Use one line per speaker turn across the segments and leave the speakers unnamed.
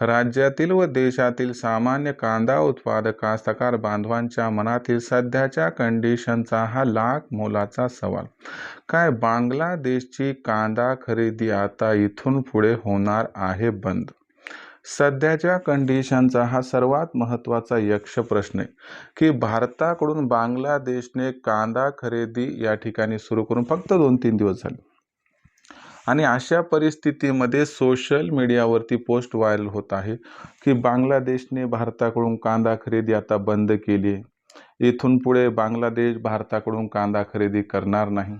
राज्यातील व देशातील सामान्य कांदा उत्पादक कास्तकार बांधवांच्या मनातील सध्याच्या कंडिशनचा हा लाख मोलाचा सवाल. काय बांगलादेशची कांदा खरेदी आता इथून पुढे होणार आहे बंद? सध्याच्या कंडिशनचा हा सर्वात महत्त्वाचा यक्ष प्रश्न आहे. की भारताकडून बांगलादेशने कांदा खरेदी या ठिकाणी सुरू करून फक्त दोन तीन दिवस झाले. आणि अशा परिस्थितीमध्ये सोशल मीडियावरती पोस्ट व्हायरल होत आहे की बांगलादेशने भारताकडून कांदा खरेदी आता बंद केली आहे. इथून पुढे बांगलादेश भारताकडून कांदा खरेदी करणार नाही.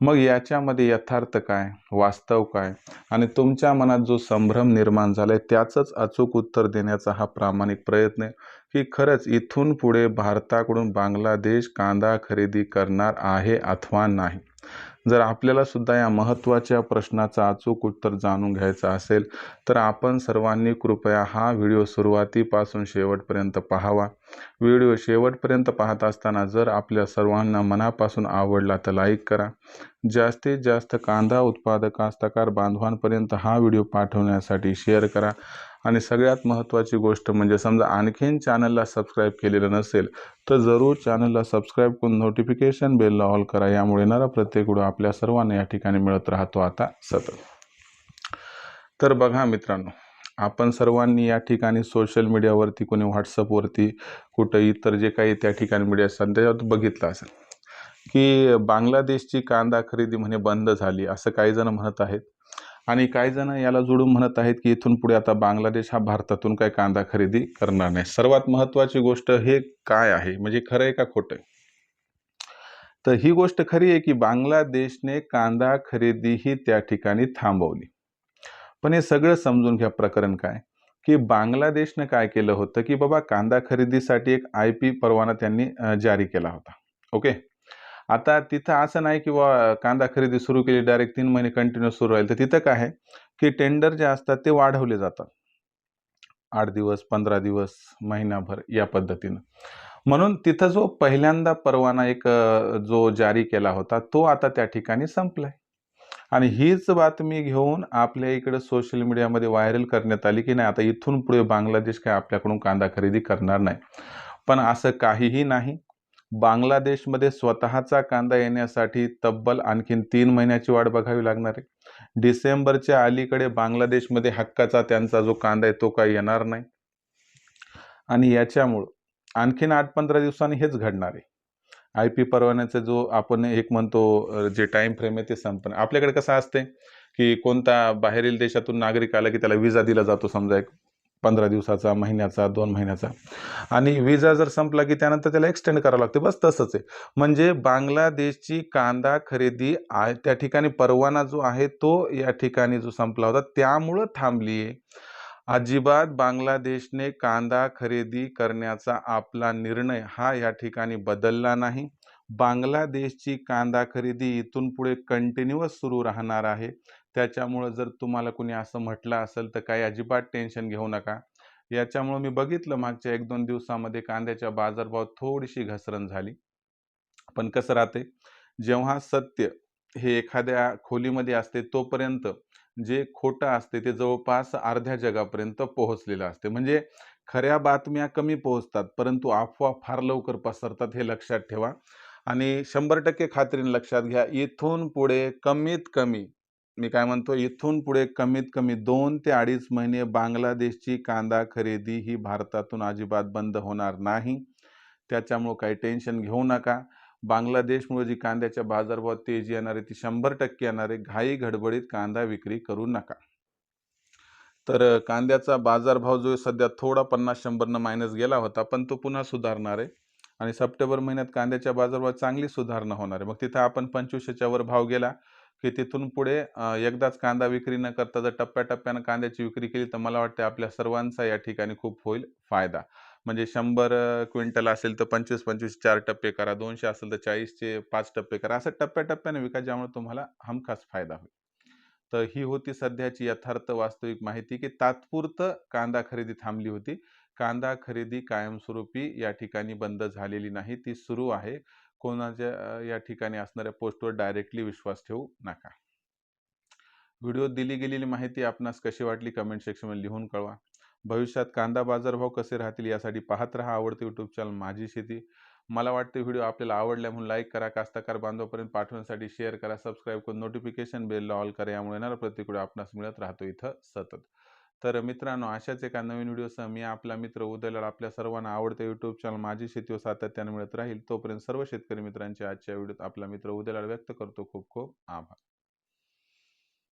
मग याच्यामध्ये यथार्थ काय? वास्तव काय? आणि तुमच्या मनात जो संभ्रम निर्माण झाला आहे त्याचंच अचूक उत्तर देण्याचा हा प्रामाणिक प्रयत्न आहे की खरंच इथून पुढे भारताकडून बांगलादेश कांदा खरेदी करणार आहे अथवा नाही. जर आपल्याला सुद्धा या महत्त्वाच्या प्रश्नाचं अचूक उत्तर जाणून घ्यायचं असेल तर आपण सर्वांनी कृपया हा व्हिडिओ सुरुवातीपासून शेवटपर्यंत पाहावा. व्हिडिओ शेवटपर्यंत पाहत असताना जर आपल्या सर्वांना मनापासून आवडला तर लाईक करा. जास्तीत जास्त कांदा उत्पादक कास्तकार बांधवांपर्यंत हा व्हिडिओ पाठवण्यासाठी शेअर करा. आणि सगळ्यात महत्त्वाची गोष्ट म्हणजे समजा आणखीन चॅनलला सबस्क्राईब केलेलं नसेल तर जरूर चॅनलला सबस्क्राईब करून नोटिफिकेशन बेलला ऑल करा. यामुळे येणारा प्रत्येक व्हिडिओ आपल्या सर्वांना या ठिकाणी मिळत राहतो. आता सतत. तर बघा मित्रांनो आपण सर्वांनी या ठिकाणी सोशल मीडियावरती कोणी व्हॉट्सअपवरती कुठं इतर जे काही त्या ठिकाणी मीडिया सध्या बघितलं असेल की बांगलादेशची कांदा खरेदी म्हणे बंद झाली असं काही जण म्हणत आहेत. आणि काही जण याला जोडून म्हणत आहेत की इथून पुढे आता बांगलादेश हा भारतातून काही कांदा खरेदी करणार नाही. सर्वात महत्त्वाची गोष्ट हे काय आहे? म्हणजे खरं आहे का खोटं आहे? तर ही गोष्ट खरी आहे की बांगलादेशने कांदा खरेदी ही त्या ठिकाणी थांबवली. पण हे सगळं समजून घ्या प्रकरण काय? की बांगलादेशनं काय केलं होतं की बाबा कांदा खरेदीसाठी एक आय पी परवाना त्यांनी जारी केला होता. ओके? आता तिथं असं नाही की बा कांदा खरेदी सुरू केली डायरेक्ट तीन महिने कंटिन्यू सुरू राहील. तर तिथं काय आहे की टेंडर जे असतात ते वाढवले जातात. आठ दिवस पंधरा दिवस महिनाभर या पद्धतीनं. म्हणून तिथं जो पहिल्यांदा परवाना एक जो जारी केला होता तो आता त्या ठिकाणी संपलाय. आणि हीच बातमी घेऊन आपल्या इकडे सोशल मीडियामध्ये व्हायरल करण्यात आली की नाही आता इथून पुढे बांगलादेश काय आपल्याकडून कांदा खरेदी करणार नाही. पण असं काहीही नाही. बांगलादेशमध्ये स्वतःचा कांदा येण्यासाठी तब्बल आणखीन तीन महिन्याची वाट बघावी लागणार आहे. डिसेंबरच्या अलीकडे बांगलादेशमध्ये हक्काचा त्यांचा जो कांदा आहे तो काही येणार नाही. आणि याच्यामुळं आणखीन आठ पंधरा दिवसांनी हेच घडणार आहे. आय पी परवान्याचा जो आपण एक म्हणतो जे टाईम फ्रेम आहे ते संपणं आपल्याकडे कसं असते की कोणता बाहेरील देशातून नागरिक आला की त्याला विजा दिला जातो समजा एक. पंधरा दिवसाचा महिन्याचा दोन महिन्याचा. आणि विजा जर संपला की त्यानंतर त्याला एक्सटेंड करावं लागते. बस तसंच आहे. म्हणजे बांगलादेशची कांदा खरेदी त्या ठिकाणी परवाना जो आहे तो या ठिकाणी जो संपला होता त्यामुळं थांबली आहे. अजिबात बांगलादेशने कांदा खरेदी करण्याचा आपला निर्णय हा या ठिकाणी बदलला नाही. बांगलादेशची कांदा खरेदी इथून पुढे कंटिन्युअस सुरू राहणार आहे. त्याच्यामुळं जर तुम्हाला कुणी असं म्हटलं असेल तर काही अजिबात टेन्शन घेऊ नका. याच्यामुळं मी बघितलं मागच्या एक दोन दिवसामध्ये कांद्याच्या बाजारभाव थोडीशी घसरण झाली. पण कसं राहते जेव्हा सत्य हे एखाद्या खोलीमध्ये असते तोपर्यंत जे खोटं असते ते जवळपास अर्ध्या जगापर्यंत पोहोचलेलं असते. म्हणजे खऱ्या बातम्या कमी पोहोचतात परंतु अफवा फार लवकर पसरतात हे लक्षात ठेवा. आणि शंभर टक्के खात्रीने लक्षात घ्या इथून पुढे कमीत कमी मी काय म्हणतो इथून पुढे कमीत कमी दोन ते अडीच महिने बांगलादेशची कांदा खरेदी ही भारतातून अजिबात बंद होणार नाही. त्याच्यामुळं काही टेन्शन घेऊ नका. बांगलादेशमुळे जी कांद्याच्या बाजारभावात तेजी येणार आहे ती शंभर टक्के येणार आहे घाई घडबडीत कांदा विक्री करू नका. तर कांद्याचा बाजारभाव जो सध्या थोडा पन्नास शंभरनं मायनस गेला होता पण तो पुन्हा सुधारणार आहे. आणि सप्टेंबर महिन्यात कांद्याच्या बाजारभावात चांगली सुधारणा होणार आहे. मग तिथं आपण पंचवीसशेच्या वर भाव गेला. की तिथून पुढे एकदाच कांदा विक्री न करता जर टप्प्याटप्प्यानं कांद्याची विक्री केली तर मला वाटते आपल्या सर्वांचा या ठिकाणी खूप होईल फायदा. म्हणजे शंभर क्विंटल असेल तर पंचवीस पंचवीस चार टप्पे करा दोनशे असेल तर चाळीसचे पाच टप्पे करा. असं टप्प्याटप्प्याने विका ज्यामुळे तुम्हाला हमखास फायदा होईल. तर ही होती सध्याची यथार्थ वास्तविक माहिती की तात्पुरतं कांदा खरेदी थांबली होती. कांदा खरेदी कायमस्वरूपी या ठिकाणी बंद झालेली नाही. ती सुरू आहे. कोणाच्या या ठिकाणी असणाऱ्या पोस्टवर डायरेक्टली विश्वास ठेवू नका. व्हिडिओत दिली गेलेली माहिती आपणास कशी वाटली कमेंट सेक्शनमध्ये लिहून कळवा. भविष्यात कांदा बाजारभाव कसे राहतील यासाठी पाहत राहा आवडते यूट्यूब चॅनल माझी शेती. मला वाटते व्हिडिओ आपल्याला आवडल्या म्हणून लाईक करा कास्ताकार बांधवापर्यंत पाठवण्यासाठी शेअर करा सबस्क्राईब करून नोटिफिकेशन बेलला ऑल करा यामुळे येणारा प्रत्येक व्हिडिओ आपणास मिळत राहतो इथं सतत. तर मित्रांनो अशाच एका नवीन व्हिडिओसह मी आपला मित्र उदयलाड आपल्या सर्वांना आवडते यूट्यूब चॅनल माझी शेती व सातत्याने मिळत राहील. तोपर्यंत सर्व शेतकरी मित्रांचे आजच्या व्हिडिओत आपला मित्र उदयलाड व्यक्त करतो. खूप खूप आभार.